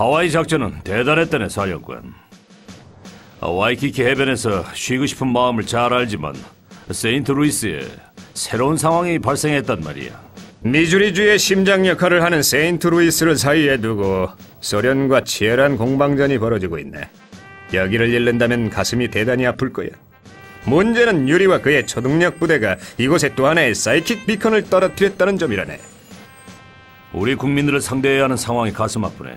하와이 작전은 대단했다네 사령관. 아, 와이키키 해변에서 쉬고 싶은 마음을 잘 알지만 세인트루이스에 새로운 상황이 발생했단 말이야. 미주리주의 심장 역할을 하는 세인트루이스를 사이에 두고 소련과 치열한 공방전이 벌어지고 있네. 여기를 잃는다면 가슴이 대단히 아플 거야. 문제는 유리와 그의 초능력 부대가 이곳에 또 하나의 사이킥 비컨을 떨어뜨렸다는 점이라네. 우리 국민들을 상대해야 하는 상황이 가슴 아프네.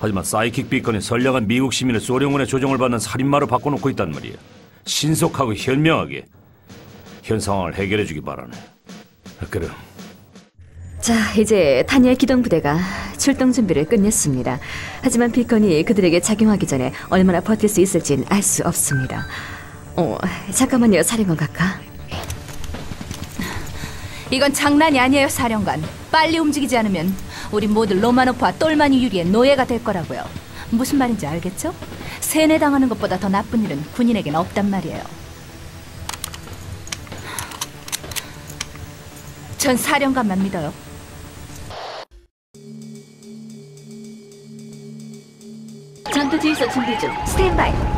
하지만 사이킥 비건이 선량한 미국 시민을 소련군의 조종을 받는 살인마로 바꿔놓고 있단 말이야. 신속하고 현명하게 현 상황을 해결해주기 바라네. 그럼 자, 이제 타니엘 기동 부대가 출동 준비를 끝냈습니다. 하지만 비건이 그들에게 작용하기 전에 얼마나 버틸 수 있을진 알 수 없습니다. 어, 잠깐만요, 사령관 각하. 이건 장난이 아니에요, 사령관. 빨리 움직이지 않으면 우리 모두 로마노프와 똘마니 유리의 노예가 될 거라고요. 무슨 말인지 알겠죠? 세뇌당하는 것보다 더 나쁜 일은 군인에겐 없단 말이에요. 전 사령관만 믿어요. 전투 주의소 준비 중. 스탠바이.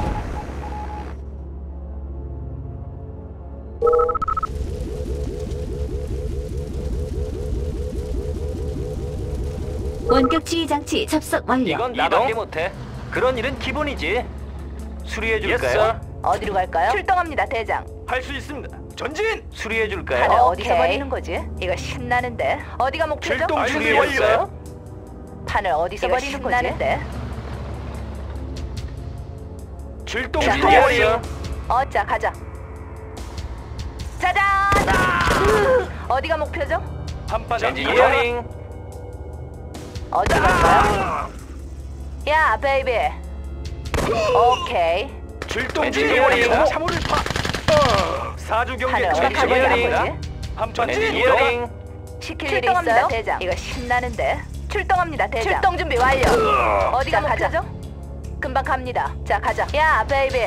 원격 지휘 장치 접속 완료. 이건 나밖에 못해. 그런 일은 기본이지. 수리해 줄까요? 어디로 갈까요? 출동합니다, 대장. 할 수 있습니다. 전진! 수리해 다들 줄까요? 어디서 버리는 거지? 이거 신나는데. 어디가 목표죠? 출동 준비? 완료. 판을 어디서 버리는 거지? 신나는데. 출동 자, 준비. 완료. 어짜 가자. 짜잔! 어디가 목표죠? 한판 엔지니어링. 어디 갈까요? 야, 베이비. 오케이. 출동. 완료. 차모를 파. 어. 사주 경계. 거지? 한판 엔지니어링. 시킬 일이 있어요? 대장. 이거 신나는데. 출동합니다, 대장. 출동 준비 완료. 어디가 목표죠? 금방 갑니다. 자, 가자. 야, 베이비.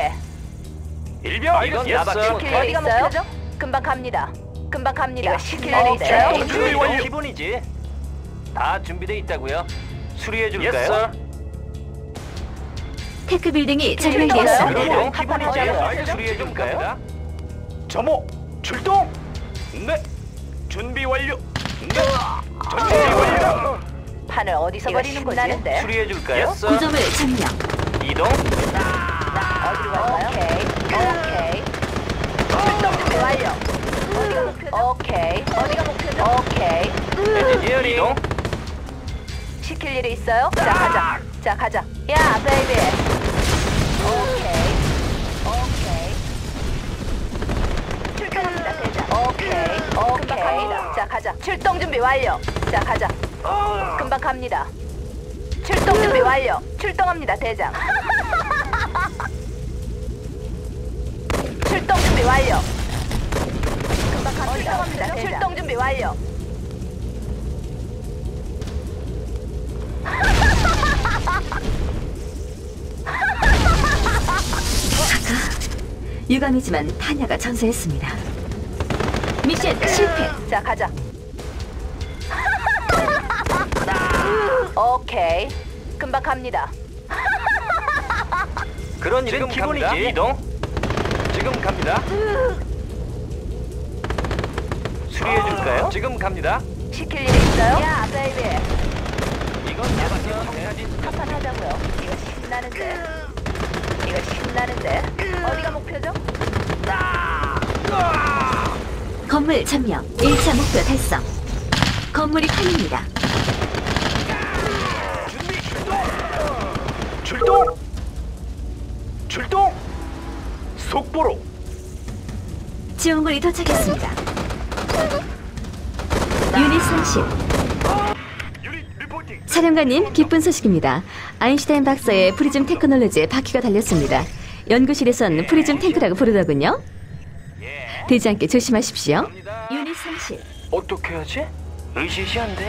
일병 이건 나밖에 시킬. 일이 어디가 목표죠? 금방 갑니다. 금방 갑니다. 이거 시킬 일이 출동 있어요? 준비 완료. 기본이지. 다 준비돼 있다고요. 수리해 줄까요? 테크 빌딩이? 점령되었습니다. 한판 기본이지. 수리해 줄까요? 점호 출동. 네. 준비 완료. 네. 준비 완료. 판을 어디서 버리는 거지? 신나는데. 수리해 줄까요? 구점을 점령. 이동. 어디로 갈까요? 오케이. 오케이. 출동 준비 완료. 오케이. 어디가 목표죠? 오케이. 시킬 일이 있어요? 자, 가자. 자, 가자. 야, 베이비. 오케이. 오케이. 출동합니다, 대장. 오케이. 오케이. 자, 가자. 출동 준비 완료. 자, 가자. 금방 갑니다. 출동 준비 완료. 출동합니다, 대장. 출동 준비 완료. 금방 갑니다. 출동 준비 완료. 유감이지만 타냐가 전사했습니다. 미션 실패. 자 가자. 오케이. 금방 갑니다. 그런 일은 기본이지. 이동. 지금 갑니다. 수리해 줄까요? 지금 갑니다. 시킬 일이 있어요? 야, 베이비. 이건 나밖에 못해. 한판 하자고요. 이거 신나는데. 이거 신나는데. 어디가 목표죠? 건물 점령. 1차 목표 달성. 건물이 팔립니다. 준비 출동. 출동. 출동. 속보로. 지원군이 도착했습니다. 유닛 손실. 사령관님, 기쁜 소식입니다. 아인슈타인 박사의 프리즘 테크놀로지에 바퀴가 달렸습니다. 연구실에선 프리즘 탱크라고 부르더군요. 되지 않게 조심하십시오. 유닛 손실. 어떻게 하지? 의시시한데.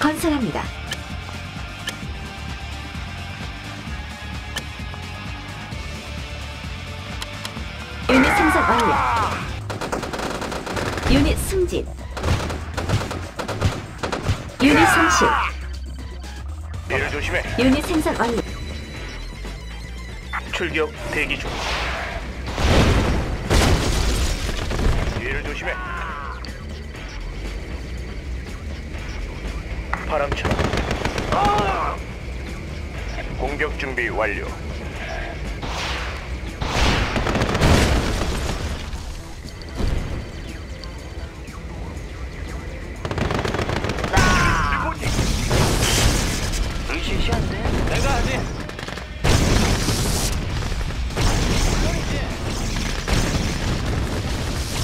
건설합니다. 유닛 생산 완료. 유닛 승진. 유닛 손실. 뒤를 조심해. 유닛 생산 완료. 출격 대기 중. 뒤를 조심해. 바람처럼. 공격 준비 완료.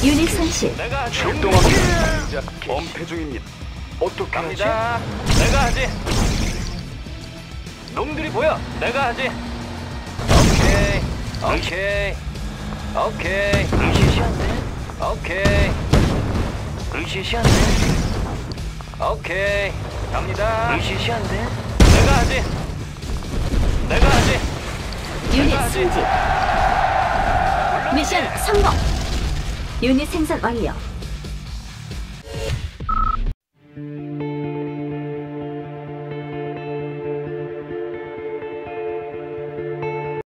유닛 손실. 내가 하지. 출동하기. 엄폐 중입니다. 어떻게 합니다. 내가 하지. 놈들이 보여. 내가 하지. 오케이. 오케이. 오케이. 의시시한데? 오케이. 의시시한데? 오케이. 갑니다. 의시시한데? 내가 하지. 내가 하지. 유닛 승진. 미션 성공. 유닛 생산 완료.